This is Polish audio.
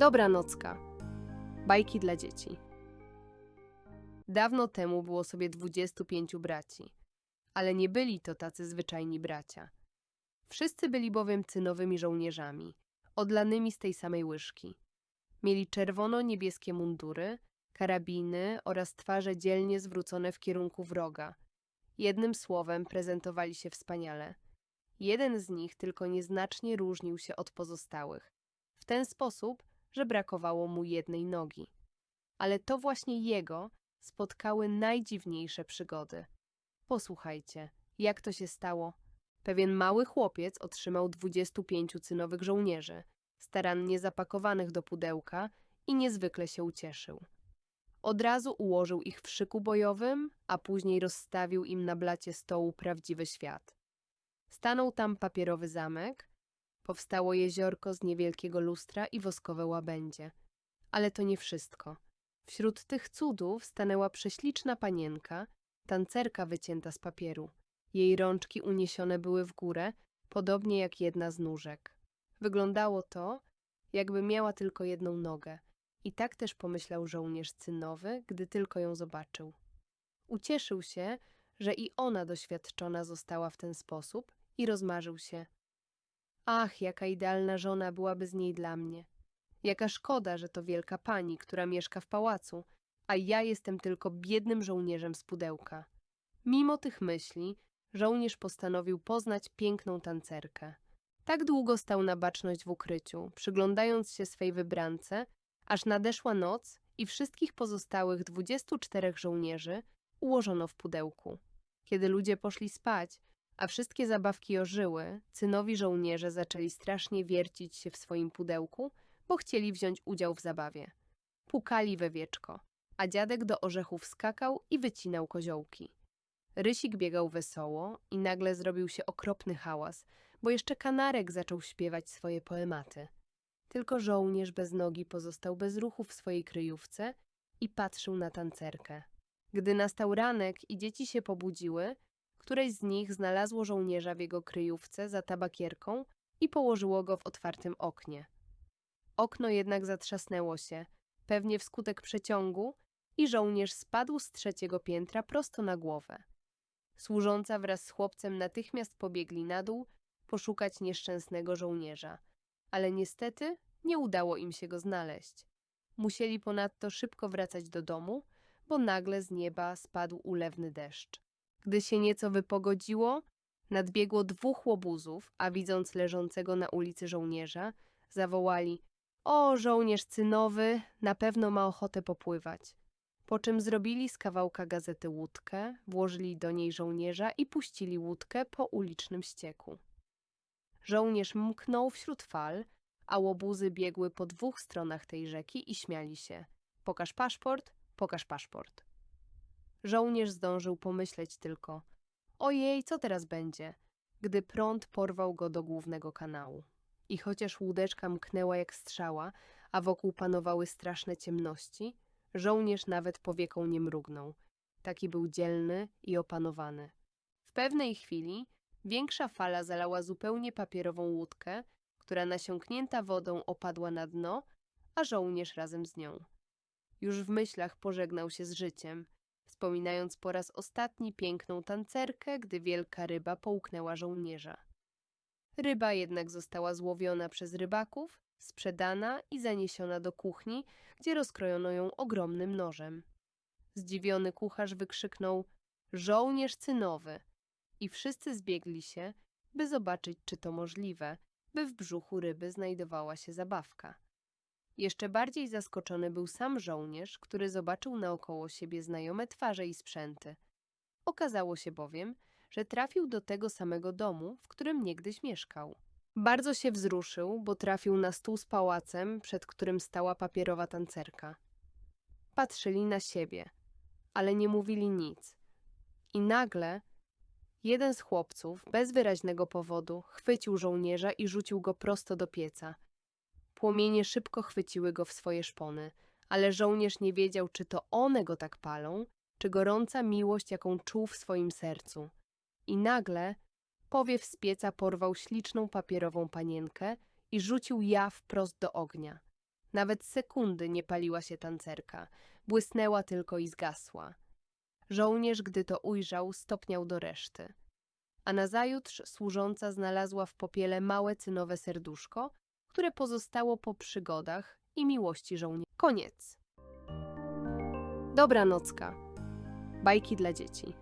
Dobranocka. Bajki dla dzieci. Dawno temu było sobie 25 braci, ale nie byli to tacy zwyczajni bracia. Wszyscy byli bowiem cynowymi żołnierzami, odlanymi z tej samej łyżki. Mieli czerwono-niebieskie mundury, karabiny oraz twarze dzielnie zwrócone w kierunku wroga. Jednym słowem prezentowali się wspaniale. Jeden z nich tylko nieznacznie różnił się od pozostałych. W ten sposób, że brakowało mu jednej nogi. Ale to właśnie jego spotkały najdziwniejsze przygody. Posłuchajcie, jak to się stało. Pewien mały chłopiec otrzymał 25 cynowych żołnierzy, starannie zapakowanych do pudełka i niezwykle się ucieszył. Od razu ułożył ich w szyku bojowym, a później rozstawił im na blacie stołu prawdziwy świat. Stanął tam papierowy zamek, powstało jeziorko z niewielkiego lustra i woskowe łabędzie. Ale to nie wszystko. Wśród tych cudów stanęła prześliczna panienka, tancerka wycięta z papieru. Jej rączki uniesione były w górę, podobnie jak jedna z nóżek. Wyglądało to, jakby miała tylko jedną nogę. I tak też pomyślał żołnierz cynowy, gdy tylko ją zobaczył. Ucieszył się, że i ona doświadczona została w ten sposób i rozmarzył się. Ach, jaka idealna żona byłaby z niej dla mnie. Jaka szkoda, że to wielka pani, która mieszka w pałacu, a ja jestem tylko biednym żołnierzem z pudełka. Mimo tych myśli, żołnierz postanowił poznać piękną tancerkę. Tak długo stał na baczność w ukryciu, przyglądając się swej wybrance, aż nadeszła noc i wszystkich pozostałych 24 żołnierzy ułożono w pudełku. Kiedy ludzie poszli spać, a wszystkie zabawki ożyły, cynowi żołnierze zaczęli strasznie wiercić się w swoim pudełku, bo chcieli wziąć udział w zabawie. Pukali we wieczko, a dziadek do orzechów skakał i wycinał koziołki. Rysik biegał wesoło i nagle zrobił się okropny hałas, bo jeszcze kanarek zaczął śpiewać swoje poematy. Tylko żołnierz bez nogi pozostał bez ruchu w swojej kryjówce i patrzył na tancerkę. Gdy nastał ranek i dzieci się pobudziły, któreś z nich znalazło żołnierza w jego kryjówce za tabakierką i położyło go w otwartym oknie. Okno jednak zatrzasnęło się, pewnie wskutek przeciągu, i żołnierz spadł z trzeciego piętra prosto na głowę. Służąca wraz z chłopcem natychmiast pobiegli na dół poszukać nieszczęsnego żołnierza, ale niestety nie udało im się go znaleźć. Musieli ponadto szybko wracać do domu, bo nagle z nieba spadł ulewny deszcz. Gdy się nieco wypogodziło, nadbiegło dwóch łobuzów, a widząc leżącego na ulicy żołnierza, zawołali O, żołnierz cynowy, na pewno ma ochotę popływać. Po czym zrobili z kawałka gazety łódkę, włożyli do niej żołnierza i puścili łódkę po ulicznym ścieku. Żołnierz mknął wśród fal, a łobuzy biegły po dwóch stronach tej rzeki i śmiali się. Pokaż paszport, pokaż paszport. Żołnierz zdążył pomyśleć tylko: Ojej, co teraz będzie? Gdy prąd porwał go do głównego kanału. I chociaż łódeczka mknęła jak strzała, a wokół panowały straszne ciemności, żołnierz nawet powieką nie mrugnął. Taki był dzielny i opanowany. W pewnej chwili większa fala zalała zupełnie papierową łódkę, która nasiąknięta wodą opadła na dno, a żołnierz razem z nią. Już w myślach pożegnał się z życiem, wspominając po raz ostatni piękną tancerkę, gdy wielka ryba połknęła żołnierza. Ryba jednak została złowiona przez rybaków, sprzedana i zaniesiona do kuchni, gdzie rozkrojono ją ogromnym nożem. Zdziwiony kucharz wykrzyknął: Żołnierz cynowy! I wszyscy zbiegli się, by zobaczyć, czy to możliwe, by w brzuchu ryby znajdowała się zabawka. Jeszcze bardziej zaskoczony był sam żołnierz, który zobaczył naokoło siebie znajome twarze i sprzęty. Okazało się bowiem, że trafił do tego samego domu, w którym niegdyś mieszkał. Bardzo się wzruszył, bo trafił na stół z pałacem, przed którym stała papierowa tancerka. Patrzyli na siebie, ale nie mówili nic. I nagle jeden z chłopców, bez wyraźnego powodu, chwycił żołnierza i rzucił go prosto do pieca – Płomienie szybko chwyciły go w swoje szpony, ale żołnierz nie wiedział, czy to one go tak palą, czy gorąca miłość, jaką czuł w swoim sercu. I nagle powiew z pieca porwał śliczną papierową panienkę i rzucił ja wprost do ognia. Nawet sekundy nie paliła się tancerka, błysnęła tylko i zgasła. Żołnierz, gdy to ujrzał, stopniał do reszty. A nazajutrz służąca znalazła w popiele małe cynowe serduszko, które pozostało po przygodach i miłości żołnierza. Koniec. Dobra nocka. Bajki dla dzieci.